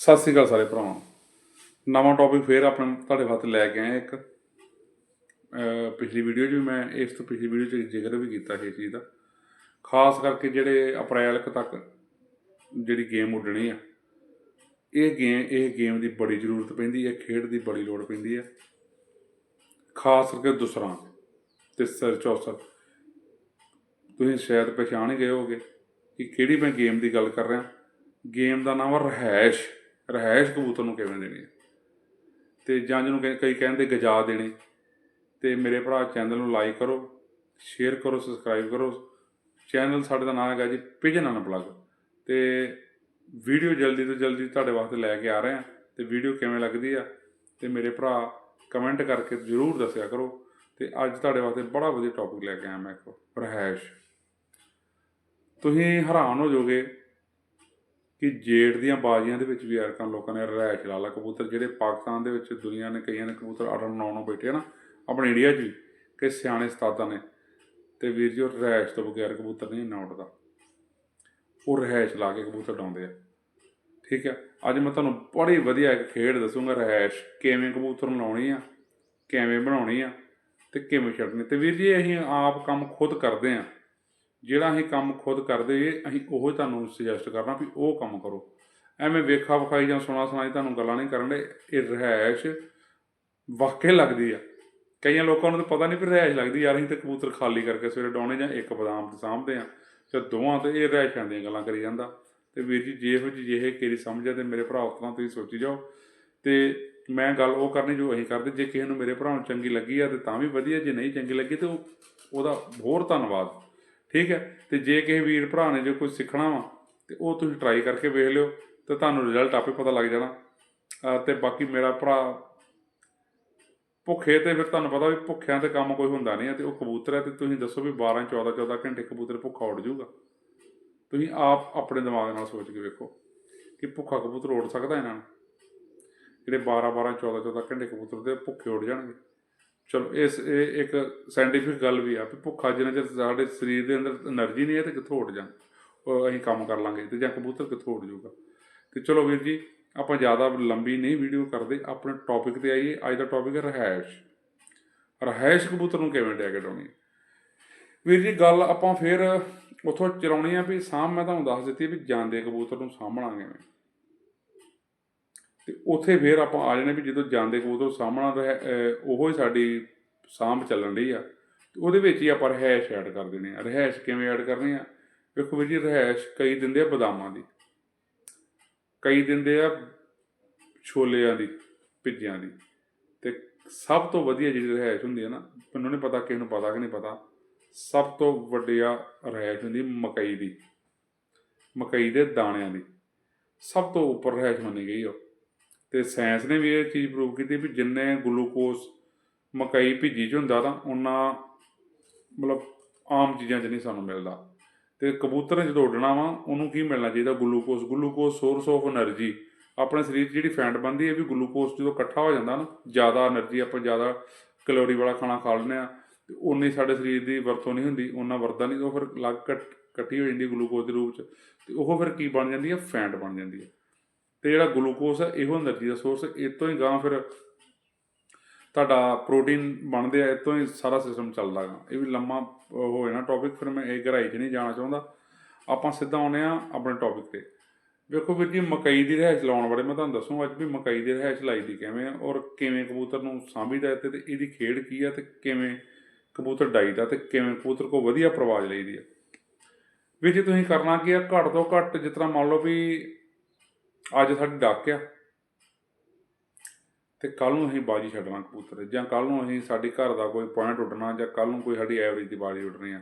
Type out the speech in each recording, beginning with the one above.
ਸਤਿ ਸ੍ਰੀ ਅਕਾਲ ਸਾਰੇ ਭਰਾਵਾਂ। ਨਵਾਂ ਟੌਪਿਕ ਫੇਰ ਆਪਣੇ ਤੁਹਾਡੇ ਵਾਸਤੇ ਲੈ ਕੇ ਆਇਆ ਇੱਕ ਪਿਛਲੀ ਵੀਡੀਓ 'ਚ ਵੀ ਮੈਂ ਇਸ ਤੋਂ ਪਿਛਲੀ ਵੀਡੀਓ 'ਚ ਜ਼ਿਕਰ ਵੀ ਕੀਤਾ ਸੀ ਇਸ ਚੀਜ਼ ਦਾ। ਖਾਸ ਕਰਕੇ ਜਿਹੜੇ ਅਪ੍ਰੈਲ ਤੱਕ ਜਿਹੜੀ ਗੇਮ ਉੱਡਣੀ ਆ, ਇਹ ਗੇਮ ਇਹ ਗੇਮ ਦੀ ਬੜੀ ਜ਼ਰੂਰਤ ਪੈਂਦੀ ਹੈ ਖੇਡ ਦੀ ਬੜੀ ਲੋੜ ਪੈਂਦੀ ਹੈ ਖਾਸ ਕਰਕੇ ਦੂਸਰਾ ਤੇ ਸਰ ਚੌਸਰ। ਤੁਸੀਂ ਸ਼ਾਇਦ ਪਛਾਣ ਗਏ ਹੋਗੇ ਕਿ ਕਿਹੜੀ ਮੈਂ ਗੇਮ ਦੀ ਗੱਲ ਕਰ ਰਿਹਾ। ਗੇਮ ਦਾ ਨਾਮ ਹੈ ਰਹਿਸ਼ ਰਹਿائش ਕਬੂਤਰ ਨੂੰ ਕਿਵੇਂ ਦੇਣੀ ਹੈ? ਤੇ ਜਾਂ ਜਿਹਨੂੰ ਕਈ ਕਹਿੰਦੇ ਗਜਾ ਦੇਣੇ। ਤੇ ਮੇਰੇ ਭਰਾ ਚੈਨਲ ਨੂੰ ਲਾਈਕ ਕਰੋ, ਸ਼ੇਅਰ ਕਰੋ, ਸਬਸਕ੍ਰਾਈਬ ਕਰੋ। ਚੈਨਲ ਸਾਡੇ ਦਾ ਨਾਮ ਹੈਗਾ ਜੀ ਪਿਜਨ ਅਨਪਲਗ। ਤੇ ਵੀਡੀਓ ਜਲਦੀ ਤੋਂ ਜਲਦੀ ਤੁਹਾਡੇ ਵਾਸਤੇ ਲੈ ਕੇ ਆ ਰਹੇ ਆ ਤੇ ਵੀਡੀਓ ਕਿਵੇਂ ਲੱਗਦੀ ਆ? ਤੇ ਮੇਰੇ ਭਰਾ ਕਮੈਂਟ ਕਰਕੇ ਜ਼ਰੂਰ ਦੱਸਿਆ ਕਰੋ। ਤੇ ਅੱਜ ਤੁਹਾਡੇ ਵਾਸਤੇ ਬੜਾ ਵਧੀਆ ਟੌਪਿਕ ਲੈ ਕੇ ਆਇਆ ਮੈਂ ਇੱਕ ਰਹਿائش ਤੁਸੀਂ ਹੈਰਾਨ ਹੋ ਜਾਓਗੇ ਕਿ ਜੇੜ ਦੀਆਂ ਬਾਜ਼ੀਆਂ ਦੇ ਵਿੱਚ ਵੀ ਅਰਕਾਂ ਲੋਕਾਂ ਨੇ ਰਹਿਸ਼ ਲਾਲਾ ਕਬੂਤਰ, ਜਿਹੜੇ ਪਾਕਿਸਤਾਨ ਦੇ ਵਿੱਚ ਦੁਨੀਆ ਨੇ ਕਈਆਂ ਨੇ ਕਬੂਤਰ 8-9 ਨੂੰ ਬੈਠੇ ਨਾ, ਆਪਣੇ ਇੰਡੀਆ 'ਚ ਵੀ ਕਿ ਸਿਆਣੇ ਸਤਾਦਾਂ ਨੇ। ਤੇ ਵੀਰ ਜੀ, ਉਹ ਰਹਿਸ਼ ਤੋਂ ਬਗੈਰ ਕਬੂਤਰ ਨਹੀਂ, ਨਾ ਉੱਡਦਾ। ਉਹ ਰਹਿਸ਼ ਲਾ ਕੇ ਕਬੂਤਰ ਡਾਉਂਦੇ ਆ। ਠੀਕ ਹੈ ਅੱਜ ਮੈਂ ਤੁਹਾਨੂੰ ਬੜੀ ਵਧੀਆ ਇੱਕ ਖੇਡ ਦੱਸੂਗਾ ਰਹਿਸ਼ ਕਿਵੇਂ ਕਬੂਤਰ ਲਾਉਣੀ ਆ, ਕਿਵੇਂ ਬਣਾਉਣੀ ਆ ਤੇ ਕਿਵੇਂ ਛੱਡਣੀ ਤੇ ਵੀਰ ਜੀ, ਅਸੀਂ ਆਪ ਕੰਮ ਖੁਦ ਕਰਦੇ ਆ। ਜਿਹੜਾ ਅਸੀਂ ਕੰਮ ਖੁਦ ਕਰਦੇ ਅਸੀਂ ਉਹ ਤੁਹਾਨੂੰ ਸੁਜੈਸਟ ਕਰਨਾ ਵੀ ਉਹ ਕੰਮ ਕਰੋ। ਐਵੇਂ ਵੇਖਾ ਵਖਾਈ ਜਾਂ ਸੁਣਾ ਸੁਣਾਈ ਤੁਹਾਨੂੰ ਗੱਲਾਂ ਨਹੀਂ ਕਰਨ ਦੇ, ਇਹ ਰਹਿਸ਼ ਵਾਕਿਆ ਲੱਗਦੀ ਆ। ਕਈਆਂ ਲੋਕਾਂ ਨੂੰ ਤਾਂ ਪਤਾ ਨਹੀਂ ਵੀ ਰਹਿਸ਼ ਲੱਗਦੀ, ਯਾਰ ਅਸੀਂ ਤੇ ਕਬੂਤਰ ਖਾਲੀ ਕਰਕੇ ਸਵੇਰੇ ਡਾਉਣੇ ਜਾਂ ਇੱਕ ਬਦਾਮ ਤੇ ਸਾਂਭਦੇ ਆ, ਤੇ ਦੋਵਾਂ ਤੇ ਇਹ ਰਹਿਸ਼ਾਂ ਦੀਆਂ ਗੱਲਾਂ ਕਰੀ ਜਾਂਦਾ। ਤੇ ਵੀਰ ਜੀ, ਜੇ ਹੋ ਜੀ ਜਿਹੇ ਕਿਹੜੀ ਸਮਝ ਆ ਤੇ ਮੇਰੇ ਭਰਾ ਉਤਨਾ ਤੁਸੀਂ ਸੋਚੀ ਜਾਓ। ਤੇ ਮੈਂ ਗੱਲ ਉਹ ਕਰਨੀ ਜੋ ਅਸੀਂ ਕਰਦੇ, ਜੇ ਕਿਸੇ ਨੂੰ ਮੇਰੇ ਭਰਾ ਨੂੰ ਚੰਗੀ ਲੱਗੀ ਆ ਤੇ ਤਾਂ ਵੀ ਵਧੀਆ, ਜੇ ਨਹੀਂ ਚੰਗੀ ਲੱਗੀ ਤੇ ਉਹਦਾ ਹੋਰ ਧੰਨਵਾਦ। ਠੀਕ ਹੈ? ਤੇ ਜੇ ਕਿਸੇ ਵੀਰ ਭਰਾ ਨੇ ਜੇ ਕੁਝ ਸਿੱਖਣਾ ਵਾ, ਤੇ ਉਹ ਤੁਸੀਂ ਟਰਾਈ ਕਰਕੇ ਵੇਖ ਲਿਓ, ਤੇ ਤੁਹਾਨੂੰ ਰਿਜ਼ਲਟ ਆਪੇ ਪਤਾ ਲੱਗ ਜਾਣਾ। ਅਹ ਤੇ ਬਾਕੀ ਮੇਰਾ ਭਰਾ ਭੁੱਖੇ ਤੇ ਫਿਰ ਤੁਹਾਨੂੰ ਪਤਾ ਵੀ ਭੁੱਖਿਆਂ ਤੇ ਕੰਮ ਕੋਈ ਹੁੰਦਾ ਨਹੀਂ ਹੈ ਤੇ ਉਹ ਕਬੂਤਰ ਹੈ, ਤੇ ਤੁਸੀਂ ਦੱਸੋ ਵੀ 12 14 14 ਘੰਟੇ ਕਬੂਤਰ ਭੁੱਖਾ ਉੱਡ ਜਾਊਗਾ। ਤੁਸੀਂ ਆਪ ਆਪਣੇ ਦਿਮਾਗ ਨਾਲ ਸੋਚ ਕੇ ਵੇਖੋ ਕਿ ਭੁੱਖਾ ਕਬੂਤਰ ਉੱਡ ਸਕਦਾ ਇਹਨਾਂ ਨੂੰ। ਜਿਹੜੇ 12 12 14 14 ਘੰਟੇ ਕਬੂਤਰ ਦੇ ਭੁੱਖੇ ਉੱਡ ਜਾਣਗੇ। ਚਲੋ, ਇਸ, ਇਹ ਇੱਕ ਸਾਇੰਟੀਫਿਕ ਗੱਲ ਵੀ ਆ ਕਿ ਭੁੱਖਾ ਜਿੰਨਾ ਚਿਰ ਸਾਡੇ ਸਰੀਰ ਦੇ ਅੰਦਰ એનર્ਜੀ ਨਹੀਂ ਹੈ ਤੇ ਕਿੱਥੋਂ ਉੱਠ ਜਾਣ? ਅਸੀਂ ਕੰਮ ਕਰ ਲਾਂਗੇ ਤੇ ਜਾਂ ਕਬੂਤਰ ਕਿੱਥੋਂ ਉੱਠ ਜਾਊਗਾ? ਤੇ ਚਲੋ ਵੀਰ ਜੀ, ਆਪਾਂ ਜ਼ਿਆਦਾ ਲੰਬੀ ਨਹੀਂ ਵੀਡੀਓ ਕਰਦੇ, ਆਪਣੇ ਟੌਪਿਕ ਤੇ ਆਈਏ। ਅੱਜ ਦਾ ਟੌਪਿਕ ਹੈ ਰਹਿائش ਰਹਿائش ਕਬੂਤਰ ਨੂੰ ਕਿਵੇਂ ਡੈਗ ਡਾਉਣੀ ਵੀਰ ਜੀ, ਗੱਲ ਆਪਾਂ ਫੇਰ ਉਥੋਂ ਚਲਾਉਣੀ ਆ ਵੀ ਸਾਹ ਮੈਂ ਤੁਹਾਨੂੰ ਦੱਸ ਦਿੱਤੀ ਵੀ ਜਾਂਦੇ ਕਬੂਤਰ ਨੂੰ ਸਾਹਮਣਾ ਕਿਵੇਂ? ਤੇ ਉੱਥੇ ਫੇਰ ਆਪਾਂ ਆ ਜਾਣੇ ਵੀ ਜਦੋਂ ਜਾਂਦੇ ਕੋ ਉਦੋਂ ਸਾਹਮਣਾ ਉਹ ਹੀ ਸਾਡੀ ਸਾਂਭ ਚੱਲਣ ਰਹੀ ਆ। ਤੇ ਉਹਦੇ ਵਿੱਚ ਹੀ ਆਪਾਂ ਰਹਿਸ਼ ਐਡ ਕਰ ਦੇਣੇ ਆ। ਰਹਿਸ਼ ਕਿਵੇਂ ਐਡ ਕਰਨੀ ਆ? ਵੇਖੋ ਵੀ ਜੀ ਰਹਿਸ਼ ਕਈ ਦਿੰਦੇ ਆ ਬਦਾਮਾਂ ਦੀ। ਕਈ ਦਿੰਦੇ ਆ ਛੋਲਿਆਂ ਦੀ, ਭਿੱਜਿਆਂ ਦੀ। ਤੇ ਸਭ ਤੋਂ ਵਧੀਆ ਜਿਹੜੀ ਰਹਿਸ਼ ਹੁੰਦੀ ਹੈ ਨਾ, ਮੈਨੂੰ ਨਹੀਂ ਪਤਾ, ਕਿਸ ਨੂੰ ਪਤਾ ਕਿ ਨਹੀਂ ਪਤਾ, ਸਭ ਤੋਂ ਵੱਡਿਆ ਰਹਿਸ਼ ਹੁੰਦੀ ਮਕਈ ਦੀ। ਮਕਈ ਦੇ ਦਾਣਿਆਂ ਦੀ। ਸਭ ਤੋਂ ਉੱਪਰ ਰਹਿਸ਼ ਮੰਨੀ ਗਈ ਉਹ। ਤੇ ਸਾਇੰਸ ਨੇ ਵੀ ਇਹ ਚੀਜ਼ ਪ੍ਰੂਵ ਕੀਤੀ ਵੀ ਜਿੰਨੇ ਗਲੂਕੋਸ ਮਕਾਈ ਭਿੱਜੀ 'ਚ ਹੁੰਦਾ ਤਾਂ ਉਹਨਾਂ ਮਤਲਬ ਆਮ ਚੀਜ਼ਾਂ 'ਚ ਨਹੀਂ ਸਾਨੂੰ ਮਿਲਦਾ। ਤੇ ਕਬੂਤਰ ਜਦੋਂ ਉੱਡਣਾ ਵਾ, ਉਹਨੂੰ ਕੀ ਮਿਲਣਾ ਚਾਹੀਦਾ glucose glucose source of energy ਆਪਣੇ ਸਰੀਰ 'ਚ ਜਿਹੜੀ ਫੈਟ ਬਣਦੀ ਹੈ ਵੀ ਗਲੂਕੋਸ ਜਦੋਂ ਇਕੱਠਾ ਹੋ ਜਾਂਦਾ ਨਾ, ਜ਼ਿਆਦਾ એનર્ਜੀ ਆਪਾਂ ਜ਼ਿਆਦਾ ਕੈਲੋਰੀ ਵਾਲਾ ਖਾਣਾ ਖਾ ਲੈਂਦੇ ਆ ਤੇ ਉਨੀ ਸਾਡੇ ਸਰੀਰ ਦੀ ਵਰਤੋਂ ਨਹੀਂ ਹੁੰਦੀ ਉਹਨਾਂ ਵਰਦਾ ਨਹੀਂ, ਉਹ ਫਿਰ ਲੱਗ ਕੱਟੀ ਹੋ ਜਾਂਦੀ ਗਲੂਕੋਸ ਦੇ ਰੂਪ 'ਚ, ਤੇ ਉਹ ਫਿਰ ਕੀ ਬਣ ਜਾਂਦੀ ਹੈ? ਫੈਟ ਬਣ ਜਾਂਦੀ ਹੈ। ਤੇ ਜਿਹੜਾ ਗਲੂਕੋਸ ਹੈ, ਇਹੋ એનર્ਜੀ ਦਾ ਸੋਰਸ ਇਹ ਤੋਂ ਹੀ ਗਾਂ ਫਿਰ ਤੁਹਾਡਾ ਪ੍ਰੋਟੀਨ ਬਣਦੇ ਆ ਇਹ ਤੋਂ ਹੀ ਸਾਰਾ ਸਿਸਟਮ ਚੱਲਦਾ ਗਾ। ਇਹ ਵੀ ਲੰਮਾ ਹੋ ਜਾਣਾ ਟੌਪਿਕ ਫਿਰ ਮੈਂ ਇਹ ਗਹਿਰਾਈ 'ਚ ਨਹੀਂ ਜਾਣਾ ਚਾਹੁੰਦਾ। ਆਪਾਂ ਸਿੱਧਾ ਆਉਨੇ ਆ ਆਪਣੇ ਟੌਪਿਕ ਤੇ। ਵੇਖੋ ਵੀਰ ਜੀ, ਮਕਈ ਦੀ ਰਹਿਸ਼ ਲਾਉਣ ਵਾਲੇ ਮੈਂ ਤੁਹਾਨੂੰ ਦੱਸੂ ਅੱਜ ਵੀ ਮਕਈ ਦੀ ਰਹਿਸ਼ ਲਾਈ ਦੀ ਕਿਵੇਂ ਆ, ਔਰ ਕਿਵੇਂ ਕਬੂਤਰ ਨੂੰ ਸਾਂਭੀਦਾ ਤੇ ਤੇ ਇਹਦੀ ਖੇਡ ਕੀ ਆ ਤੇ ਕਿਵੇਂ ਕਬੂਤਰ ਡਾਈਦਾ ਤੇ ਕਿਵੇਂ ਕਬੂਤਰ ਕੋ ਵਧੀਆ ਪ੍ਰਵਾਜ ਲਈਦੀ ਆ। ਵੀਰ ਜੀ, ਤੁਸੀਂ ਕਰਨਾ ਕੀ ਆ, ਘੱਟ ਤੋਂ ਘੱਟ ਜਿਸ ਤਰ੍ਹਾਂ ਮੰਨ ਲਓ ਵੀ ਅੱਜ ਸਾਡੀ ਡੱਕ ਆ। ਤੇ ਕੱਲ ਨੂੰ ਅਸੀਂ ਬਾਜੀ ਛੱਡਣਾ ਕਬੂਤਰ। ਜਾਂ ਕੱਲ ਨੂੰ ਅਸੀਂ ਸਾਡੇ ਘਰ ਦਾ ਕੋਈ ਪੁਆਇੰਟ ਉੱਡਣਾ ਜਾਂ ਕੱਲ ਨੂੰ ਕੋਈ ਸਾਡੀ ਐਵਰੇਜ ਦੀ ਬਾਜੀ ਉੱਡਣੀ ਆ।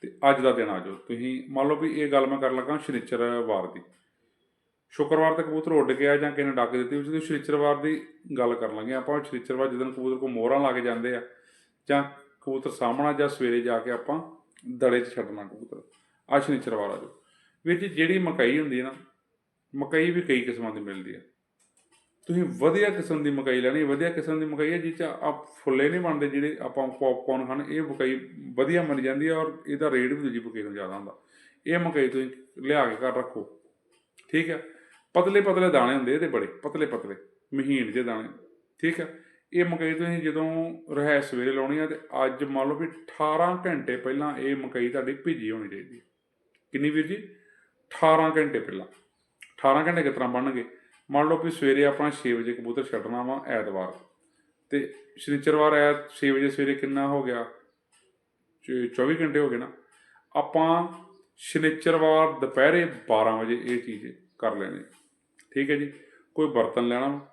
ਤੇ ਅੱਜ ਦਾ ਦਿਨ ਆ ਜਾਓ। ਤੁਸੀਂ ਮੰਨ ਲਓ ਵੀ ਇਹ ਗੱਲ ਮੈਂ ਕਰਨ ਲੱਗਾ ਸ਼ਨੀਚਰਵਾਰ ਦੀ। ਸ਼ੁੱਕਰਵਾਰ ਤੱਕ ਕਬੂਤਰ ਉੱਡ ਗਿਆ ਜਾਂ ਕਿਸੇ ਨੇ ਡੱਕ ਦਿੱਤੀ, ਉਸ ਦੀ ਸ਼ਨੀਚਰਵਾਰ ਦੀ ਗੱਲ ਕਰ ਲੱਗੇ ਆਪਾਂ। ਸ਼ਨੀਚਰਵਾਰ ਜਦੋਂ ਕਬੂਤਰ ਕੋ ਮੋਹਰਾਂ ਲਾ ਕੇ ਜਾਂਦੇ ਆ, ਜਾਂ ਕਬੂਤਰ ਸਾਹਮਣਾ ਜਾਂ ਸਵੇਰੇ ਜਾ ਕੇ ਆਪਾਂ ਦੜੇ 'ਚ ਛੱਡਣਾ ਕਬੂਤਰ। ਆ ਸ਼ਨੀਚਰਵਾਰ ਆ ਜਾਓ। ਵੀਰ ਜੀ, ਜਿਹੜੀ ਮਕਾਈ ਹੁੰਦੀ ਹੈ ਨਾ ਮਕਈ ਵੀ ਕਈ ਕਿਸਮਾਂ ਦੀ ਮਿਲਦੀ ਹੈ ਤੁਸੀਂ ਵਧੀਆ ਕਿਸਮ ਦੀ ਮਕਈ ਲੈਣੀ, ਵਧੀਆ ਕਿਸਮ ਦੀ ਮਕਈ ਹੈ ਜਿਸ 'ਚ ਆ ਫੁੱਲੇ ਨਹੀਂ ਬਣਦੇ, ਜਿਹੜੇ ਆਪਾਂ ਪੌਪਕੌਰਨ ਖਾਣ ਇਹ ਮਕਈ ਵਧੀਆ ਮਿਲ ਜਾਂਦੀ ਹੈ ਔਰ ਇਹਦਾ ਰੇਟ ਵੀ ਦੂਜੀ ਮਕਈ ਤੋਂ ਜ਼ਿਆਦਾ ਹੁੰਦਾ। ਇਹ ਮਕਈ ਤੁਸੀਂ ਲਿਆ ਕੇ ਘਰ ਰੱਖੋ, ਠੀਕ ਹੈ ਪਤਲੇ ਪਤਲੇ ਦਾਣੇ ਹੁੰਦੇ ਇਹਦੇ ਬੜੇ, ਪਤਲੇ ਪਤਲੇ, ਮਹੀਨ ਜਿਹੇ ਦਾਣੇ, ਠੀਕ ਹੈ ਇਹ ਮਕਈ ਤੁਸੀਂ ਜਦੋਂ ਰਹਿ ਸਵੇਰੇ ਲਾਉਣੀ ਆ ਤੇ ਅੱਜ ਮੰਨ ਲਓ ਵੀ 18 ਘੰਟੇ ਪਹਿਲਾਂ ਇਹ ਮਕਈ ਤੁਹਾਡੀ ਭਿੱਜੀ ਹੋਣੀ ਚਾਹੀਦੀ ਹੈ ਕਿੰਨੀ ਵੀਰ ਜੀ? 18 ਘੰਟੇ ਪਹਿਲਾਂ। 18 ਘੰਟੇ ਕਿਸ ਕਿਤਨਾ ਬਣਨਗੇ? ਮੰਨ ਲਓ ਵੀ ਸਵੇਰੇ ਆਪਾਂ 6 ਵਜੇ ਕਬੂਤਰ ਛੱਡਣਾ ਵਾ ਐਤਵਾਰ। ਤੇ ਸ਼ਨੀਚਰਵਾਰ ਐ 6 ਵਜੇ ਸਵੇਰੇ ਕਿੰਨਾ ਹੋ ਗਿਆ? 24 ਘੰਟੇ ਹੋ ਗਏ ਨਾ। ਆਪਾਂ ਸ਼ਨੀਚਰਵਾਰ ਦੁਪਹਿਰੇ 12 ਵਜੇ ਇਹ ਚੀਜ਼ ਕਰ ਲੈਣੀ। ਠੀਕ ਹੈ ਜੀ? ਕੋਈ ਬਰਤਨ ਲੈਣਾ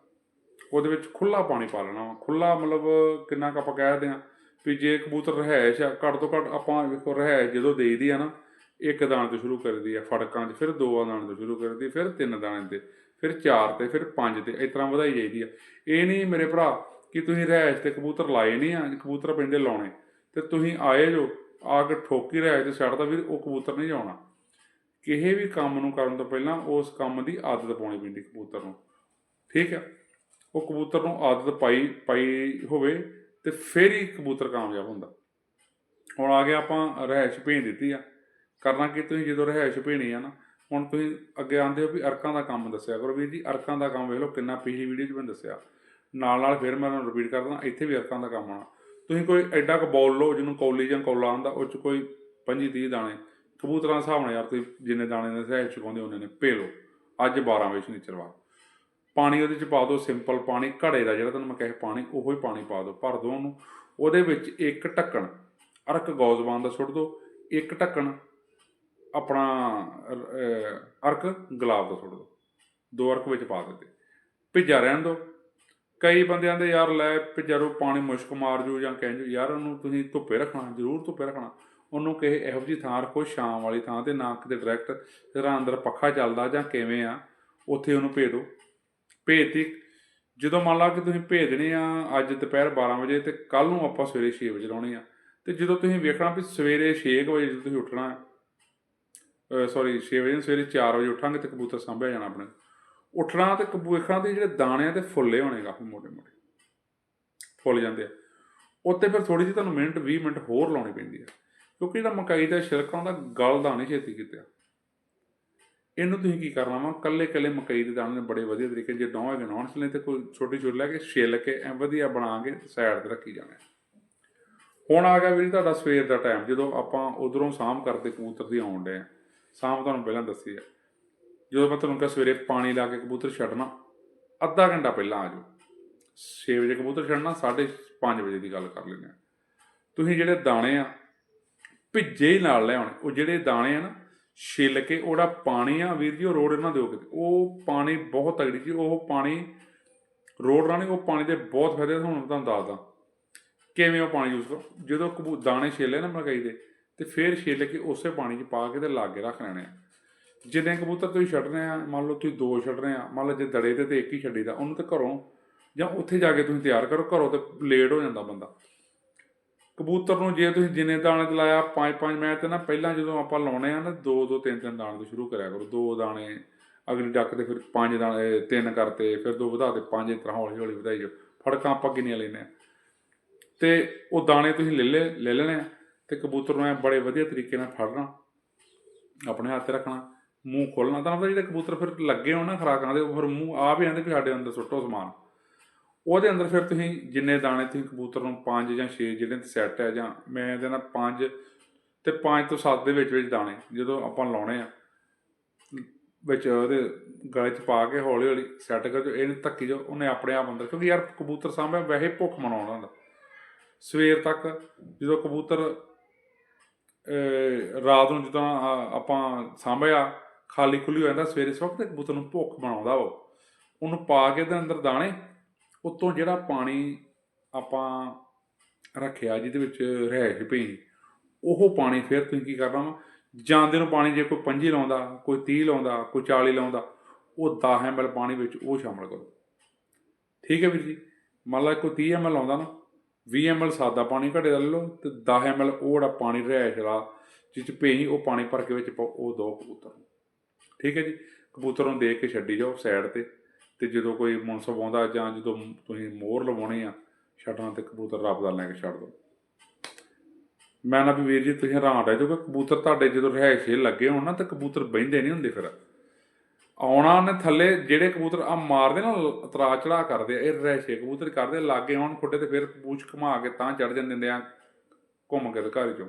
ਉਹਦੇ ਵਿੱਚ ਖੁੱਲਾ ਪਾਣੀ ਪਾ ਲੈਣਾ ਖੁੱਲਾ ਮਤਲਬ ਕਿੰਨਾ ਕ ਆਪਾਂ ਕਹਿ ਦਿਆਂ ਵੀ ਜੇ ਕਬੂਤਰ ਰਹਿائش ਆ, ਘੱਟ ਤੋਂ ਘੱਟ ਆਪਾਂ ਵੇਖੋ ਰਹਿائش ਜਦੋਂ ਦੇਈਦੀ ਆ ਨਾ ਇੱਕ ਦਾਣੇ ਤੋਂ ਸ਼ੁਰੂ ਕਰਦੀ ਆ, ਫੜਕਾਂ 'ਚ, ਫਿਰ ਦੋ ਦਾਣੇ ਤੋਂ ਸ਼ੁਰੂ ਕਰਦੀ, ਫਿਰ ਤਿੰਨ ਦਾਣੇ ਤੇ, ਫਿਰ ਚਾਰ ਤੇ, ਫਿਰ ਪੰਜ ਤੇ, ਇਸ ਤਰ੍ਹਾਂ ਵਧਾਈ ਜਾਈਦੀ ਆ। ਇਹ ਨਹੀਂ ਮੇਰੇ ਭਰਾ ਕਿ ਤੁਸੀਂ ਰਹਿਸ਼ ਤੇ ਕਬੂਤਰ ਲਾਏ ਨਹੀਂ ਆ ਕਬੂਤਰ ਪਿੰਡੇ ਲਾਉਣੇ, ਤੇ ਤੁਸੀਂ ਆਏ ਜੋ, ਆ ਕੇ ਠੋਕੀ ਰਹਿਸ਼ ਤੇ ਛੱਡਦਾ ਵੀ ਉਹ ਕਬੂਤਰ ਨਹੀਂ ਜਾਉਣਾ ਕਿਸੇ ਵੀ ਕੰਮ ਨੂੰ ਕਰਨ ਤੋਂ ਪਹਿਲਾਂ ਉਸ ਕੰਮ ਦੀ ਆਦਤ ਪਾਉਣੀ ਪੈਂਦੀ ਕਬੂਤਰ ਨੂੰ। ਠੀਕ ਆ? ਉਹ ਕਬੂਤਰ ਨੂੰ ਆਦਤ ਪਾਈ ਪਾਈ ਹੋਵੇ ਤੇ ਫਿਰ ਹੀ ਕਬੂਤਰ ਕਾਮਯਾਬ ਹੁੰਦਾ। ਹੁਣ ਆ ਗਿਆ ਆਪਾਂ ਰਹਿਸ਼ ਭੇਜ ਦਿੱਤੀ ਆ। ਕਰਨਾ ਕਿ, ਤੁਸੀਂ ਜਦੋਂ ਰਹਿائش ਭੇਣੀ ਆ ਨਾ, ਹੁਣ ਤੁਸੀਂ ਅੱਗੇ ਆਂਦੇ ਹੋ ਵੀ ਅਰਕਾਂ ਦਾ ਕੰਮ ਦੱਸਿਆ ਕਰੋ। ਵੀਰ ਜੀ, ਅਰਕਾਂ ਦਾ ਕੰਮ ਵੇਖ ਲਓ ਕਿੰਨਾ ਪਿਛਲੀ ਵੀਡੀਓ 'ਚ ਮੈਂ ਦੱਸਿਆ। ਨਾਲ ਨਾਲ ਫਿਰ ਮੈਂ ਤੁਹਾਨੂੰ ਰਿਪੀਟ ਕਰਦਾ, ਇੱਥੇ ਵੀ ਅਰਕਾਂ ਦਾ ਕੰਮ ਆਣਾ ਤੁਸੀਂ ਕੋਈ ਐਡਾ ਕ ਬੋਲ ਲਓ ਜਿਹਨੂੰ ਕੌਲੀ ਜਾਂ ਕੌਲਾ ਆਂਦਾ, ਉਹ 'ਚ ਕੋਈ 25 30 ਦਾਣੇ। ਕਬੂਤਰਾਂ ਹਿਸਾਬ ਨਾਲ ਯਾਰ, ਤੁਸੀਂ ਜਿੰਨੇ ਦਾਣੇ ਦਾ ਸਹਾਇ ਚੁਕਾਉਂਦੇ ਹੋ ਉਹਨੇ ਨੇ ਪੇ ਲਓ। ਅੱਜ 12 ਵਜੇ ਨਹੀਂ ਸ਼ਨੀਚਰਵਾਰ ਪਾਣੀ ਉਹਦੇ 'ਚ ਪਾ ਦਿਓ ਸਿੰਪਲ ਪਾਣੀ, ਘੜੇ ਦਾ ਜਿਹੜਾ ਤੁਹਾਨੂੰ ਮੈਂ ਕਹੇ ਪਾਣੀ, ਉਹੋ ਹੀ ਪਾਣੀ ਪਾ ਦਿਓ, ਭਰ ਦਿਓ ਉਹਨੂੰ। ਉਹਦੇ ਵਿੱਚ ਇੱਕ ਢੱਕਣ, ਅਰਕ ਗੌਜ਼ਬਾਨ ਦਾ ਸੁੱਟ ਦਿਓ, ਇੱਕ ਢੱਕਣ ਆਪਣਾ ਅਰਕ ਗੁਲਾਬ ਦਾ ਸੁੱਟ ਦਿਓ। ਦੋ ਅਰਕ ਵਿੱਚ ਪਾ ਦਿੱਤੇ। ਭਿੱਜਾ ਰਹਿਣ ਦਿਓ। ਕਈ ਬੰਦਿਆਂ ਦੇ ਯਾਰ ਲੈ ਭਿੱਜਾ ਪਾਣੀ ਮੁਸ਼ਕ ਮਾਰ ਜੋ ਜਾਂ ਕਹਿ ਜੂ, ਯਾਰ ਉਹਨੂੰ ਤੁਸੀਂ ਧੁੱਪੇ ਰੱਖਣਾ, ਜ਼ਰੂਰ ਧੁੱਪੇ ਰੱਖਣਾ। ਉਹਨੂੰ ਕਿਸੇ ਇਹੋ ਜਿਹੀ ਥਾਂ ਰੱਖੋ ਛਾਂ ਵਾਲੀ ਥਾਂ ਤੇ, ਨਾ ਕਿਤੇ ਡਾਇਰੈਕਟ ਜਿਹੜਾ ਅੰਦਰ ਪੱਖਾ ਚੱਲਦਾ ਜਾਂ ਕਿਵੇਂ ਆ, ਉੱਥੇ ਉਹਨੂੰ ਭੇਜ ਦਿਓ। ਭੇਜਤੀ ਜਦੋਂ ਮੰਨ ਲਾ ਕਿ ਤੁਸੀਂ ਭੇਜਣੇ ਆ ਅੱਜ ਦੁਪਹਿਰ 12 ਵਜੇ ਤੇ ਕੱਲ ਨੂੰ ਆਪਾਂ ਸਵੇਰੇ 6 ਵਜੇ ਲਾਉਣੇ ਆ। ਤੇ ਜਦੋਂ ਤੁਸੀਂ ਵੇਖਣਾ ਵੀ ਸਵੇਰੇ 6 ਵਜੇ ਜਦੋਂ ਤੁਸੀਂ ਉੱਠਣਾ ਸੌਰੀ 6 ਵਜੇ ਸਵੇਰੇ 4 ਵਜੇ ਉੱਠਾਂਗੇ ਤੇ ਕਬੂਤਰ ਸਾਂਭਿਆ ਜਾਣਾ ਆਪਣੇ ਉੱਠਣਾ ਤੇ ਕਬੂਤਰਾਂ ਦੇ ਜਿਹੜੇ ਦਾਣੇ ਆ ਤੇ ਫੁੱਲੇ ਹੋਣੇ ਕਾਫੀ ਮੋਟੇ ਮੋਟੇ ਫੁੱਲ ਜਾਂਦੇ ਆ। ਉੱਤੇ ਫਿਰ ਥੋੜੀ ਜਿਹੀ ਤੁਹਾਨੂੰ ਮਿੰਟ 20 ਮਿੰਟ ਹੋਰ ਲਾਉਣੀ ਪੈਂਦੀ ਹੈ ਕਿਉਂਕਿ ਜਿਹੜਾ ਮਕਾਈ ਦਾ ਛਿਲਕਾ ਹੁੰਦਾ ਗਲਦਾ ਨਹੀਂ ਛੇਤੀ ਕਿਤੇ ਇਹਨੂੰ ਤੁਸੀਂ ਕੀ ਕਰਨਾ ਵਾ? ਕੱਲੇ ਕੱਲੇ ਮਕਈ ਦੇ ਦਾਣੇ ਬੜੇ ਵਧੀਆ ਤਰੀਕੇ ਜੇ ਡੌਂ ਹੈਗੇ ਨੌਨ ਛਿਲੇ ਤੇ ਕੋਈ ਛੋਟੀ ਛੋਟੀ ਲੈ ਕੇ ਛਿੱਲ ਕੇ ਐ ਵਧੀਆ ਬਣਾ ਕੇ ਸਾਈਡ ਤੇ ਰੱਖੀ ਜਾਣਾ ਹੁਣ ਆ ਗਿਆ ਵੀਰ ਤੁਹਾਡਾ ਸਵੇਰ ਦਾ ਟਾਈਮ ਜਦੋਂ ਆਪਾਂ ਉਧਰੋਂ ਸਾਂਭ ਕਰਦੇ ਕਬੂਤਰ ਦੀ ਆਉਣ ਡੇ ਆ। ਸ਼ਾਮ ਤੁਹਾਨੂੰ ਪਹਿਲਾਂ ਦੱਸੀ ਆ। ਜਦੋਂ ਮੈਂ ਤੁਹਾਨੂੰ ਕਿਹਾ ਸਵੇਰੇ ਪਾਣੀ ਲਾ ਕੇ ਕਬੂਤਰ ਛੱਡਣਾ, ਅੱਧਾ ਘੰਟਾ ਪਹਿਲਾਂ ਆ ਜਾਓ। 6 ਵਜੇ ਕਬੂਤਰ ਛੱਡਣਾ 5:30 ਵਜੇ ਦੀ ਗੱਲ ਕਰ ਲੈਂਦੇ ਆ। ਤੁਸੀਂ ਜਿਹੜੇ ਦਾਣੇ ਆ, ਭਿੱਜੇ ਹੀ ਨਾਲ ਲਿਆਉਣੇ ਉਹ ਜਿਹੜੇ ਦਾਣੇ ਆ ਨਾ, ਛਿੱਲ ਕੇ ਉਹਦਾ ਪਾਣੀ ਆ ਵੀਰ ਜੀ, ਉਹ ਰੋੜ ਇਹਨਾਂ ਦਿਓ ਕਿਤੇ ਉਹ ਪਾਣੀ ਬਹੁਤ ਤਗੜੀ ਜੀ ਉਹ ਪਾਣੀ ਰੋੜ ਰਾਣੀ, ਉਹ ਪਾਣੀ ਦੇ ਬਹੁਤ ਫਾਇਦੇ ਹੁਣ ਮੈਂ ਤੁਹਾਨੂੰ ਦੱਸਦਾ। ਕਿਵੇਂ ਉਹ ਪਾਣੀ ਯੂਜ਼ ਕਰੋ। ਜਦੋਂ ਕਬੂ, ਦਾਣੇ ਛਿੱਲੇ ਨਾ ਮਕਈ ਦੇ ਤੇ ਫਿਰ ਛਿੱਲ ਕੇ ਉਸੇ ਪਾਣੀ 'ਚ ਪਾ ਕੇ ਤੇ ਲਾਗੇ ਰੱਖ ਲੈਣੇ ਆ। ਜਿੰਨੇ ਕਬੂਤਰ ਤੁਸੀਂ ਛੱਡਣੇ ਆ, ਮੰਨ ਲਓ ਤੁਸੀਂ ਦੋ ਛੱਡਣੇ ਆ, ਮੰਨ ਲਓ ਜੇ ਦੜੇ ਤੇ ਤੇ ਇੱਕ ਹੀ ਛੱਡੀਦਾ ਉਹਨੂੰ ਤਾਂ ਘਰੋਂ ਜਾਂ ਉੱਥੇ ਜਾ ਕੇ ਤੁਸੀਂ ਤਿਆਰ ਕਰੋ, ਘਰੋਂ ਤੇ ਲੇਟ ਹੋ ਜਾਂਦਾ ਬੰਦਾ। ਕਬੂਤਰ ਨੂੰ ਜੇ ਤੁਸੀਂ ਜਿੰਨੇ ਦਾਣੇ ਤੇ ਲਾਇਆ ਪੰਜ ਪੰਜ ਮੈਂ ਤੇ ਨਾ ਪਹਿਲਾਂ ਜਦੋਂ ਆਪਾਂ ਲਾਉਣੇ ਆ ਨਾ, ਦੋ ਦੋ, ਤਿੰਨ ਤਿੰਨ ਦਾਣੇ ਤੋਂ ਸ਼ੁਰੂ ਕਰਿਆ ਕਰੋ। ਦੋ ਦਾਣੇ, ਅਗਲੀ ਡੱਕ ਤੇ ਫਿਰ ਪੰਜ ਦਾਣੇ, ਤਿੰਨ ਕਰਤੇ, ਫਿਰ ਦੋ ਵਧਾ ਤੇ ਪੰਜ, ਇਸ ਤਰ੍ਹਾਂ ਹੌਲੀ ਹੌਲੀ ਵਧਾਈ ਜਾਓ। ਫੜਕਾਂ ਆਪਾਂ ਕਿੰਨੀਆਂ ਲੈਨੇ ਆ? ਤੇ ਉਹ ਦਾਣੇ ਤੁਸੀਂ ਲੈ ਲੈ ਲੈ ਲੈਣੇ ਆ। ਤੇ ਕਬੂਤਰ ਨੂੰ ਐ ਬੜੇ ਵਧੀਆ ਤਰੀਕੇ ਨਾਲ ਫੜਨਾ, ਆਪਣੇ ਹੱਥ ਰੱਖਣਾ, ਮੂੰਹ ਖੋਲਣਾ, ਤਾਂ ਮਤਲਬ ਜਿਹੜੇ ਕਬੂਤਰ ਫਿਰ ਲੱਗੇ ਹੋਣ ਨਾ ਖਰਾਕਾਂ ਦੇ ਫਿਰ ਮੂੰਹ ਆ ਵੀ ਆਂਦੇ ਵੀ ਸਾਡੇ ਅੰਦਰ ਸੁੱਟੋ ਸਮਾਨ। ਉਹਦੇ ਅੰਦਰ ਫਿਰ ਤੁਸੀਂ ਜਿੰਨੇ ਦਾਣੇ ਤੁਸੀਂ ਕਬੂਤਰ ਨੂੰ 5 ਜਾਂ 6 ਜਿਹੜੇ ਤੇ ਸੈੱਟ ਹੈ, ਜਾਂ ਮੈਂ ਦੇਣਾ ਨਾਲ 5 ਤੇ 5 ਤੋਂ 7 ਦੇ ਵਿੱਚ ਵਿੱਚ ਦਾਣੇ ਜਦੋਂ ਆਪਾਂ ਲਾਉਣੇ ਆ, ਵਿੱਚ ਉਹਦੇ ਗਲੇ 'ਚ ਪਾ ਕੇ ਹੌਲੀ ਹੌਲੀ ਸੈੱਟ ਕਰ ਜੋ ਇਹਨੂੰ ਧੱਕੀ ਜੋ ਉਹਨੇ ਆਪਣੇ ਆਪ ਅੰਦਰ, ਕਿਉਂਕਿ ਯਾਰ ਕਬੂਤਰ ਸਾਹਮਣੇ ਵੈਸੇ ਭੁੱਖ ਮਨਾਉਣਾ ਹੁੰਦਾ। ਸਵੇਰ ਤੱਕ ਜਦੋਂ ਕਬੂਤਰ ਰਾਤ ਨੂੰ ਜਦੋਂ ਆਪਾਂ ਸਾਂਭਿਆ, ਖਾਲੀ ਖੁੱਲੀ ਹੋ ਜਾਂਦਾ, ਸਵੇਰੇ ਇਸ ਵਕਤ ਕਬੂਤਰ ਨੂੰ ਭੁੱਖ ਬਣਾਉਂਦਾ ਉਹ। ਉਹਨੂੰ ਪਾ ਕੇ ਦੇ ਅੰਦਰ ਦਾਣੇ, ਉੱਤੋਂ ਜਿਹੜਾ ਪਾਣੀ ਆਪਾਂ ਰੱਖਿਆ, ਜਿਹਦੇ ਵਿੱਚ ਰਹਿ ਪਈ ਉਹ ਪਾਣੀ ਫਿਰ ਤੁਸੀਂ ਕੀ ਕਰਨਾ ਵਾ? ਜਾਂਦੇ ਨੂੰ ਪਾਣੀ ਜੇ ਕੋਈ 25 ਲਾਉਂਦਾ, ਕੋਈ 30 ਲਾਉਂਦਾ, ਕੋਈ 40 ਲਾਉਂਦਾ, ਉਹ 10 ml ਪਾਣੀ ਵਿੱਚ ਉਹ ਸ਼ਾਮਲ ਕਰੋ। ਠੀਕ ਹੈ ਵੀਰ ਜੀ? ਮੰਨ ਲਾ ਕੋਈ 30 ml ਲਾਉਂਦਾ ਨਾ 20 ml ਸਾਦਾ ਪਾਣੀ ਘੜੇ ਦਾ ਲੈ ਲਓ ਤੇ 10 ml ਉਹ ਜਿਹੜਾ ਪਾਣੀ ਰਹਿ ਵਾਲਾ ਜਿਸ ਚ ਭੇਈ ਉਹ ਪਾਣੀ ਭਰ ਕੇ ਵਿੱਚ ਪਾਓ, ਉਹ ਦੋ ਕਬੂਤਰ ਨੂੰ। ਠੀਕ ਹੈ ਜੀ? ਕਬੂਤਰ ਨੂੰ ਦੇਖ ਕੇ ਛੱਡੀ ਜਾਓ ਸਾਈਡ ਤੇ ਤੇ ਜਦੋਂ ਕੋਈ ਮੁਨਸਬ ਆਉਂਦਾ ਜਾਂ ਜਦੋਂ ਤੁਸੀਂ ਮੋਹਰ ਲਵਾਉਣੇ ਆ, ਛੱਡਣਾ ਤੇ ਕਬੂਤਰ ਰੱਬ ਦਾ ਲੈ ਕੇ ਛੱਡ ਦਿਓ ਮੈਂ ਨਾ ਵੀ ਵੀਰ ਜੀ, ਤੁਸੀਂ ਹੈਰਾਨ ਰਹਿ ਜਾਓਗੇ, ਕਬੂਤਰ ਤੁਹਾਡੇ ਜਦੋਂ ਰਹਿਸ਼ੇ ਲੱਗੇ ਹੋਣ ਨਾ, ਤਾਂ ਕਬੂਤਰ ਬਹਿੰਦੇ ਨਹੀਂ ਹੁੰਦੇ ਫਿਰ। ਆਉਣਾ ਨੇ ਥੱਲੇ ਜਿਹੜੇ ਕਬੂਤਰ ਆ ਮਾਰਦੇ ਨਾ ਲ- ਤਰਾ ਚੜਾ ਕਰਦੇ ਆ ਇਹ ਰਹਿਸ਼ੇ ਕਬੂਤਰ ਕਰਦੇ ਆ, ਲਾਗੇ ਆਉਣ ਖੁੱਡੇ ਤੇ ਫਿਰ ਪੂਛ ਘੁਮਾ ਕੇ ਤਾਂ ਚੜ ਜਾਂਦੇ ਆ ਘੁੰਮ ਕੇ ਘਰ ਚੋਂ।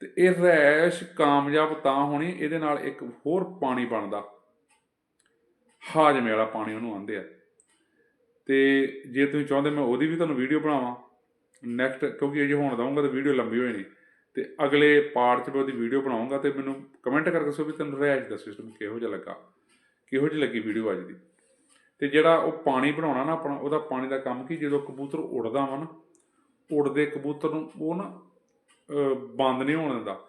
ਤੇ ਇਹ ਰਹਿਸ਼ ਕਾਮਯਾਬ ਤਾਂ ਹੋਣੀ ਇਹਦੇ ਨਾਲ ਇੱਕ ਹੋਰ ਪਾਣੀ ਬਣਦਾ। ਹਾਜਮੇ ਵਾਲਾ ਪਾਣੀ ਉਹਨੂੰ ਆਂਦੇ ਆ। ਤੇ ਜੇ ਤੁਸੀਂ ਚਾਹੁੰਦੇ ਮੈਂ ਉਹਦੀ ਵੀ ਤੁਹਾਨੂੰ ਵੀਡੀਓ ਬਣਾਵਾਂ। ਨੈਕਸਟ ਕਿਉਂਕਿ ਜੇ ਹੁਣ ਦਊਂਗਾ ਤਾਂ ਵੀਡੀਓ ਲੰਬੀ ਹੋਈ ਨਹੀਂ ਤੇ ਅਗਲੇ ਪਾਰਟ 'ਚ ਮੈਂ ਉਹਦੀ ਵੀਡੀਓ ਬਣਾਉਂਗਾ ਤੇ ਮੈਨੂੰ ਕਮੈਂਟ ਕਰਕੇ ਦੱਸੋ ਵੀ ਤੁਹਾਨੂੰ ਰਹਿਸ਼ ਦਾ ਸਿਸਟਮ ਕਿਹੋ ਜਿਹਾ ਲੱਗਾ। ਕਿਹੋ ਜਿਹੀ ਲੱਗੀ ਵੀਡੀਓ ਅੱਜ ਦੀ? ਤੇ ਜਿਹੜਾ ਉਹ ਪਾਣੀ ਬਣਾਉਣਾ ਨਾ ਆਪਣਾ ਉਹਦਾ ਪਾਣੀ ਦਾ ਕੰਮ ਕੀ? ਜਦੋਂ ਕਬੂਤਰ ਉੱਡਦਾ ਵਾ ਨਾ, ਉੱਡਦੇ ਕਬੂਤਰ ਨੂੰ ਉਹ ਨਾ ਬੰਦ ਨਹੀਂ ਹੋਣ ਦਿੰਦਾ।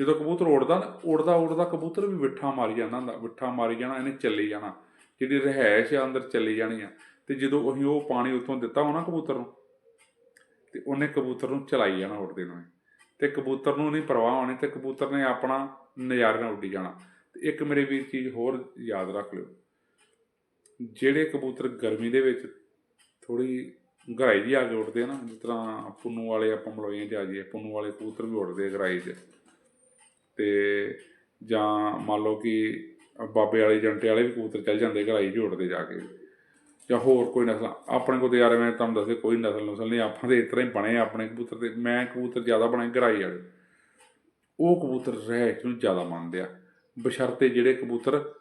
ਜਦੋਂ ਕਬੂਤਰ ਉੱਡਦਾ ਨਾ, ਉੱਡਦਾ ਉੱਡਦਾ ਕਬੂਤਰ ਵੀ ਵਿਠਾ ਮਾਰੀ ਜਾਂਦਾ ਹੁੰਦਾ, ਵਿਠਾ ਮਾਰੀ ਜਾਣਾ, ਇਹਨੇ ਚੱਲੇ ਜਾਣਾ। ਜਿਹੜੀ ਰਹਿائش ਆ, ਅੰਦਰ ਚੱਲੇ ਜਾਣੀ ਆ। ਤੇ ਜਦੋਂ ਅਸੀਂ ਉਹ ਪਾਣੀ ਉੱਥੋਂ ਦਿੱਤਾ ਹੋਣਾ ਕਬੂਤਰ ਨੂੰ, ਤੇ ਉਹਨੇ ਕਬੂਤਰ ਨੂੰ ਚਲਾਈ ਜਾਣਾ ਉੱਡਦੇ ਨੂੰ। ਤੇ ਕਬੂਤਰ ਨੂੰ ਨਹੀਂ ਪਰਵਾਹ ਹੋਣੀ, ਤੇ ਕਬੂਤਰ ਨੇ ਆਪਣਾ ਨਜ਼ਾਰੇ ਉੱਡੀ ਜਾਣਾ। ਇੱਕ ਮੇਰੇ ਵੀਰ ਚੀਜ਼ ਹੋਰ ਯਾਦ ਰੱਖ ਲਿਓ। ਜਿਹੜੇ ਕਬੂਤਰ ਗਰਮੀ ਦੇ ਵਿੱਚ ਥੋੜੀ ਗਰਾਈ ਜੀ ਆ ਕੇ ਉੱਡਦੇ ਆ ਨਾ, ਜਿਸ ਤਰ੍ਹਾਂ ਪੁੰਨੂ ਵਾਲੇ ਆਪਾਂ ਮਲੋਈਆਂ 'ਚ ਆ ਜਾਈਏ, ਪੁੰਨੂ ਵਾਲੇ ਕਬੂਤਰ ਵੀ ਉੱਡਦੇ ਆ ਗਰਾਈ 'ਚ। ਤੇ ਜਾਂ ਮੰਨ ਲਓ ਕਿ ਬਾਬੇ ਵਾਲੇ, ਜੰਟੇ ਵਾਲੇ ਵੀ ਕਬੂਤਰ ਚੱਲ ਜਾਂਦੇ ਗਰਾਈ 'ਚ ਉੱਡਦੇ ਜਾ ਕੇ। ਜਾਂ ਹੋਰ ਕੋਈ ਨਸਲ, ਆਪਣੇ ਕੋਲ ਤੇ ਯਾਰ ਮੈਂ ਤੁਹਾਨੂੰ ਦੱਸੇ ਕੋਈ ਨਸਲ ਨਸਲ ਨਹੀਂ, ਆਪਾਂ ਦੇ ਇਸ ਤਰ੍ਹਾਂ ਹੀ ਬਣੇ ਆਪਣੇ ਕਬੂਤਰ ਤੇ। ਮੈਂ ਕਬੂਤਰ ਜ਼ਿਆਦਾ ਬਣੇ ਗਰਾਈ ਵਾਲੇ। ਉਹ ਕਬੂਤਰ ਰਹਿ ਨੂੰ ਜ਼ਿਆਦਾ ਮੰਨਦੇ ਆ। ਬਸ਼ਰਤੇ ਜਿਹੜੇ ਕਬੂਤਰ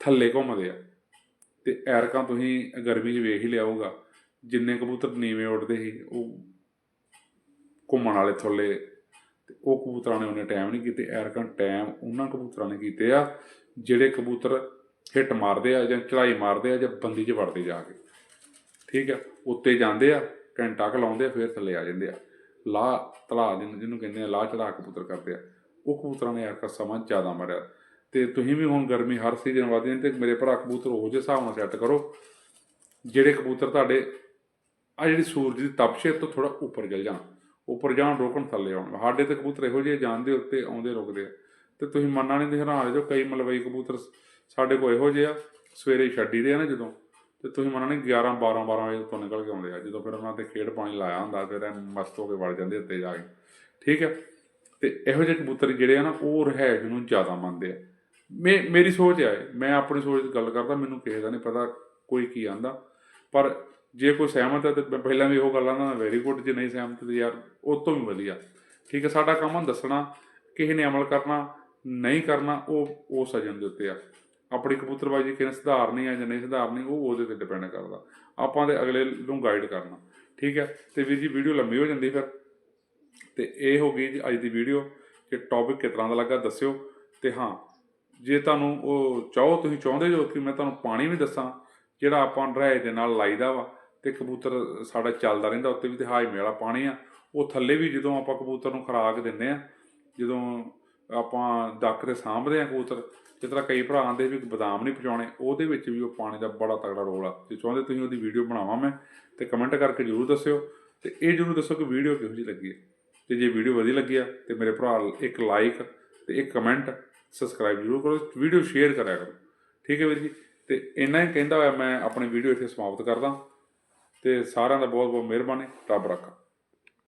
ਥੱਲੇ ਘੁੰਮਦੇ ਆ। ਤੇ ਐਰਕਾਂ ਤੁਸੀਂ ਗਰਮੀ 'ਚ ਵੇਖ ਹੀ ਲਿਆਊਗਾ ਜਿੰਨੇ ਕਬੂਤਰ ਨੀਵੇਂ ਉੱਡਦੇ ਸੀ, ਉਹ ਘੁੰਮਣ ਵਾਲੇ ਥੱਲੇ, ਤੇ ਉਹ ਕਬੂਤਰਾਂ ਨੇ ਉਹਨੇ ਟਾਈਮ ਨਹੀਂ ਕੀਤੇ, ਐਰਕਾਂ ਟਾਈਮ ਉਹਨਾਂ ਕਬੂਤਰਾਂ ਨੇ ਕੀਤੇ ਆ, ਜਿਹੜੇ ਕਬੂਤਰ ਹਿੱਟ ਮਾਰਦੇ ਆ ਜਾਂ ਚੜਾਈ ਮਾਰਦੇ ਆ ਜਾਂ ਬੰਦੀ 'ਚ ਵੜਦੇ ਜਾ ਕੇ। ਠੀਕ ਆ, ਉੱਤੇ ਜਾਂਦੇ ਆ, ਘੰਟਾ ਕੁ ਲਾਉਂਦੇ ਆ, ਫਿਰ ਥੱਲੇ ਆ ਜਾਂਦੇ ਆ। ਲਾ ਤਲਾ ਜਿਹਨੂੰ ਜਿਹਨੂੰ ਕਹਿੰਦੇ ਆ ਲਾ ਚੜਾ ਕਬੂਤਰ ਕਰਦੇ ਆ। ਉਹ ਕਬੂਤਰਾਂ ਨੇ ਐਰਕਾ ਸਮਾਂ ਜ਼ਿਆਦਾ ਮਾਰਿਆ। ਤੇ ਤੁਸੀਂ ਵੀ ਹੁਣ ਗਰਮੀ ਹਰ ਸੀਜ਼ਨ ਵਧਦੀ ਹੈ ਤੇ ਮੇਰੇ ਭਰਾ ਕਬੂਤਰ ਉਹ ਜਿਹੇ ਹਿਸਾਬ ਨਾਲ ਸੈੱਟ ਕਰੋ, ਜਿਹੜੇ ਕਬੂਤਰ ਤੁਹਾਡੇ ਆ ਜਿਹੜੀ ਸੂਰਜ ਦੀ ਤਪਸ਼ੇ ਤੋਂ ਥੋੜਾ ਉੱਪਰ ਚਲ ਜਾਣ, ਉੱਪਰ ਜਾਣ ਰੋਕਣ ਥੱਲੇ ਆਉਣ। ਸਾਡੇ ਤੇ ਕਬੂਤਰ ਇਹੋ ਜਿਹੇ ਜਾਣਦੇ ਉੱਤੇ ਆਉਂਦੇ ਰੁਕਦੇ ਆ। ਤੇ ਤੁਸੀਂ ਮੰਨਣਾ ਨਹੀਂ ਤੇ ਹੈਰਾਨ ਜੋ ਕਈ ਮਲਵਈ ਕਬੂਤਰ ਸਾਡੇ ਕੋਲ ਇਹੋ ਜਿਹੇ ਆ, ਸਵੇਰੇ ਛੱਡੀ ਦੇ ਆ ਨਾ ਜਦੋਂ। ਤੇ ਤੁਸੀਂ ਮੰਨਣਾ ਨਹੀਂ 11 12 12 ਵਜੇ ਤੋਂ ਨਿਕਲ ਕੇ ਆਉਂਦੇ ਆ, ਜਦੋਂ ਫਿਰ ਉਹਨਾਂ ਤੇ ਖੇਡ ਪਾਣੀ ਲਾਇਆ ਹੁੰਦਾ, ਫਿਰ ਇਹ ਮਸਤ ਹੋ ਕੇ ਵੜ ਜਾਂਦੇ ਉੱਤੇ ਜਾ ਕੇ। ਠੀਕ ਹੈ? ਤੇ ਇਹੋ ਜਿਹੇ ਕਬੂਤਰ ਜਿਹੜੇ ਆ ਨਾ, ਉਹ ਰਹਿਸ਼ ਨੂੰ ਜ਼ਿਆਦਾ ਮੰਨਦੇ ਆ। ਮੇ, ਮੇਰੀ ਸੋਚ ਹੈ ਮੈਂ ਆਪਣੀ ਸੋਚ ਦੀ ਗੱਲ ਕਰਦਾ, ਮੈਨੂੰ ਕਿਸੇ ਦਾ ਨਹੀਂ ਪਤਾ ਕੋਈ ਕੀ ਆਂਦਾ। ਪਰ ਜੇ ਕੋਈ ਸਹਿਮਤ ਹੈ ਤਾਂ ਮੈਂ ਪਹਿਲਾਂ ਵੀ ਉਹ ਗੱਲਾਂ ਨਾ ਵੈਰੀ ਗੁੱਡ ਜੇ ਨਹੀਂ ਸਹਿਮਤ ਤੇ ਯਾਰ ਉਹ ਤੋਂ ਵੀ ਵਧੀਆ। ਠੀਕ ਹੈ, ਸਾਡਾ ਕੰਮ ਆ ਦੱਸਣਾ, ਕਿਸੇ ਨੇ ਅਮਲ ਕਰਨਾ, ਨਹੀਂ ਕਰਨਾ, ਉਹ ਉਹ ਸਜਣ ਦੇ ਉੱਤੇ ਆ। ਆਪਣੀ ਕਬੂਤਰਬਾਜੀ ਕਿਵੇਂ ਸੁਧਾਰਨੀ ਆ ਜਾਂ ਨਹੀਂ ਸੁਧਾਰਨੀ, ਉਹ ਉਹਦੇ ਤੇ ਡਿਪੈਂਡ ਕਰਦਾ। ਆਪਾਂ ਦੇ ਅਗਲੇ ਨੂੰ ਗਾਈਡ ਕਰਨਾ। ਠੀਕ ਹੈ, ਤੇ ਵੀਰ ਜੀ ਵੀਡੀਓ ਲੰਮੀ ਹੋ ਜਾਂਦੀ ਫਿਰ। ਤੇ ਇਹ ਹੋ ਗਈ ਜੀ ਅੱਜ ਦੀ ਵੀਡੀਓ ਕਿ ਟੌਪਿਕ ਕਿਸ ਤਰ੍ਹਾਂ ਦਾ ਲੱਗਾ ਦੱਸਿਓ। ਤੇ ਹਾਂ ਜੇ ਤੁਹਾਨੂੰ ਉਹ ਚਾਹੋ, ਤੁਸੀਂ ਚਾਹੁੰਦੇ ਜੋ ਕਿ ਮੈਂ ਤੁਹਾਨੂੰ ਪਾਣੀ ਵੀ ਦੱਸਾਂ, ਜਿਹੜਾ ਆਪਾਂ ਡਰਾਏ ਦੇ ਨਾਲ ਲਾਈਦਾ ਵਾ ਤੇ ਕਬੂਤਰ ਸਾਡਾ ਚੱਲਦਾ ਰਹਿੰਦਾ ਉੱਤੇ ਵੀ ਤੇ ਹਾਜਮੇ ਵਾਲਾ ਪਾਣੀ ਆ। ਉਹ ਥੱਲੇ ਵੀ ਜਦੋਂ ਆਪਾਂ ਕਬੂਤਰ ਨੂੰ ਖੁਰਾਕ ਦਿੰਦੇ ਆ, ਜਦੋਂ ਆਪਾਂ ਡੱਕ ਤੇ ਸਾਂਭਦੇ ਆ ਕਬੂਤਰ, ਜਿਸ ਤਰ੍ਹਾਂ ਕਈ ਭਰਾ ਆਂਦੇ ਵੀ ਬਦਾਮ ਨਹੀਂ ਪਹੁੰਚਾਉਣੇ, ਉਹਦੇ ਵਿੱਚ ਵੀ ਉਹ ਪਾਣੀ ਦਾ ਬੜਾ ਤਗੜਾ ਰੋਲ ਆ। ਜੇ ਚਾਹੁੰਦੇ ਤੁਸੀਂ ਉਹਦੀ ਵੀਡੀਓ ਬਣਾਵਾਂ ਮੈਂ, ਤੇ ਕਮੈਂਟ ਕਰਕੇ ਜਰੂਰ ਦੱਸਿਓ, ਤੇ ਇਹ ਜਰੂਰ ਦੱਸੋ ਕਿ ਵੀਡੀਓ ਕਿਹੋ ਜਿਹੀ ਲੱਗੀ ਹੈ। ਤੇ ਜੇ ਵੀਡੀਓ ਵਧੀਆ ਲੱਗੀ ਆ, ਤੇ ਮੇਰੇ ਭਰਾ ਇੱਕ ਲਾਈਕ ਤੇ ਇੱਕ ਕਮੈਂਟ ਸਬਸਕ੍ਰਾਈਬ ਜਰੂਰ ਕਰੋ ਵੀਡੀਓ ਸ਼ੇਅਰ ਕਰਿਆ ਕਰੋ। ਠੀਕ ਹੈ ਵੀਰ ਜੀ? ਤੇ ਇੰਨਾ ਹੀ ਕਹਿੰਦਾ ਹੋਇਆ ਮੈਂ ਆਪਣੀ ਵੀਡੀਓ ਇੱਥੇ ਸਮਾਪਤ ਕਰਦਾ। ਤੇ ਸਾਰਿਆਂ ਦਾ ਬਹੁਤ ਬਹੁਤ ਮਿਹਰਬਾਨੀ, ਰੱਬ ਰੱਖਾ।